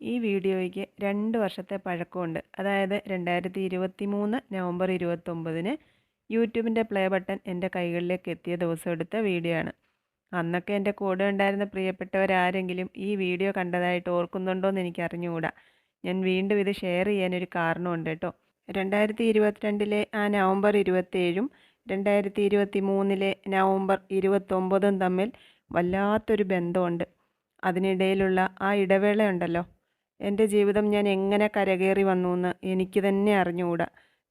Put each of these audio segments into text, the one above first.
ഈ വീഡിയോയ്ക്ക് രണ്ട് വർഷത്തെ പഴക്കമുണ്ട്. അതായത് രണ്ടായിരത്തി ഇരുപത്തി മൂന്ന് നവംബർ ഇരുപത്തൊമ്പതിന് യൂട്യൂബിന്റെ പ്ലേ ബട്ടൺ എന്റെ കൈകളിലേക്ക് എത്തിയ ദിവസം എടുത്ത വീഡിയോ ആണ്. അന്നൊക്കെ എന്റെ കൂടെ ഉണ്ടായിരുന്ന പ്രിയപ്പെട്ടവരാരെങ്കിലും ഈ വീഡിയോ കണ്ടതായിട്ട് ഓർക്കുന്നുണ്ടോ എന്ന് എനിക്ക് അറിഞ്ഞുകൂടാ. ഞാൻ വീണ്ടും ഇത് ഷെയർ ചെയ്യാനൊരു കാരണമുണ്ട് കേട്ടോ. രണ്ടായിരത്തി ഇരുപത്തിരണ്ടിലെ ആ നവംബർ ഇരുപത്തേഴും രണ്ടായിരത്തി ഇരുപത്തി മൂന്നിലെ നവംബർ ഇരുപത്തൊമ്പതും തമ്മിൽ വല്ലാത്തൊരു ബന്ധമുണ്ട്. അതിനിടയിലുള്ള ആ ഇടവേളയുണ്ടല്ലോ. എന്റെ ജീവിതം ഞാൻ എങ്ങനെ കരകയറി വന്നു എന്ന് എനിക്ക് തന്നെ അറിഞ്ഞുകൂടാ.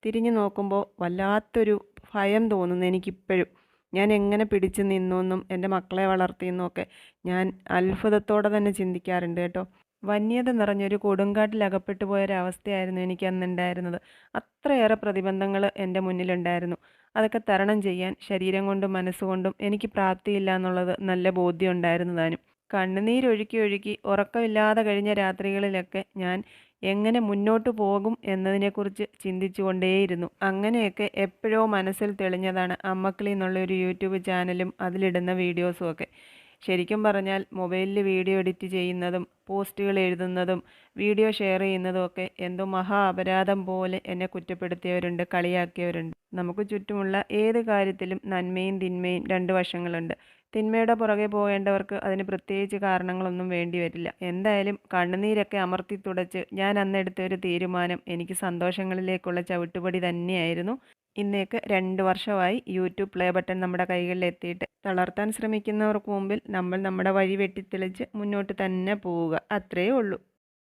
തിരിഞ്ഞു നോക്കുമ്പോൾ വല്ലാത്തൊരു ഭയം തോന്നുന്നു എനിക്കിപ്പോഴും. ഞാൻ എങ്ങനെ പിടിച്ചു നിന്നു എന്റെ മക്കളെ വളർത്തിയെന്നൊക്കെ ഞാൻ അത്ഭുതത്തോടെ തന്നെ ചിന്തിക്കാറുണ്ട് കേട്ടോ. വന്യത നിറഞ്ഞൊരു കൊടുങ്കാട്ടിൽ അകപ്പെട്ടു പോയൊരവസ്ഥയായിരുന്നു എനിക്ക് അന്നുണ്ടായിരുന്നത്. അത്രയേറെ പ്രതിബന്ധങ്ങൾ എന്റെ മുന്നിലുണ്ടായിരുന്നു. അതൊക്കെ തരണം ചെയ്യാൻ ശരീരം കൊണ്ടും മനസ്സുകൊണ്ടും എനിക്ക് പ്രാപ്തിയില്ല എന്നുള്ളത് നല്ല ബോധ്യം ഉണ്ടായിരുന്നു താനും. കണ്ണുനീരൊഴുക്കി ഒഴുക്കി ഉറക്കമില്ലാതെ കഴിഞ്ഞ രാത്രികളിലൊക്കെ ഞാൻ എങ്ങനെ മുന്നോട്ട് പോകും എന്നതിനെക്കുറിച്ച് ചിന്തിച്ചുകൊണ്ടേയിരുന്നു. അങ്ങനെയൊക്കെ എപ്പോഴോ മനസ്സിൽ തെളിഞ്ഞതാണ്. അമ്മക്കിളി എന്നുള്ള ഒരു യൂട്യൂബ് ചാനലും അതിലിടുന്ന വീഡിയോസും ഒക്കെ ശരിക്കും പറഞ്ഞാൽ മൊബൈലിൽ വീഡിയോ എഡിറ്റ് ചെയ്യുന്നതും പോസ്റ്റുകൾ എഴുതുന്നതും വീഡിയോ ഷെയർ ചെയ്യുന്നതും ഒക്കെ എന്തോ മഹാ അപരാധം പോലെ എന്നെ കുറ്റപ്പെടുത്തിയവരുണ്ട് കളിയാക്കിയവരുണ്ട്. നമുക്ക് ചുറ്റുമുള്ള ഏത് കാര്യത്തിലും നന്മയും തിന്മയും രണ്ട് വശങ്ങളുണ്ട്. തിന്മയുടെ പുറകെ പോകേണ്ടവർക്ക് അതിന് പ്രത്യേകിച്ച് കാരണങ്ങളൊന്നും വേണ്ടി വരില്ല. എന്തായാലും കണ്ണുനീരൊക്കെ അമർത്തി തുടച്ച് ഞാൻ അന്നെടുത്ത ഒരു തീരുമാനം എനിക്ക് സന്തോഷങ്ങളിലേക്കുള്ള ചവിട്ടുപടി തന്നെയായിരുന്നു. ഇന്നേക്ക് രണ്ട് വർഷമായി യൂട്യൂബ് പ്ലേ ബട്ടൺ നമ്മുടെ കൈകളിൽ എത്തിയിട്ട് തളർത്താൻ ശ്രമിക്കുന്നവർക്ക് മുമ്പിൽ നമ്മൾ നമ്മുടെ വഴി വെട്ടിത്തെളിച്ച് മുന്നോട്ട് തന്നെ പോവുക. അത്രയേ ഉള്ളൂ.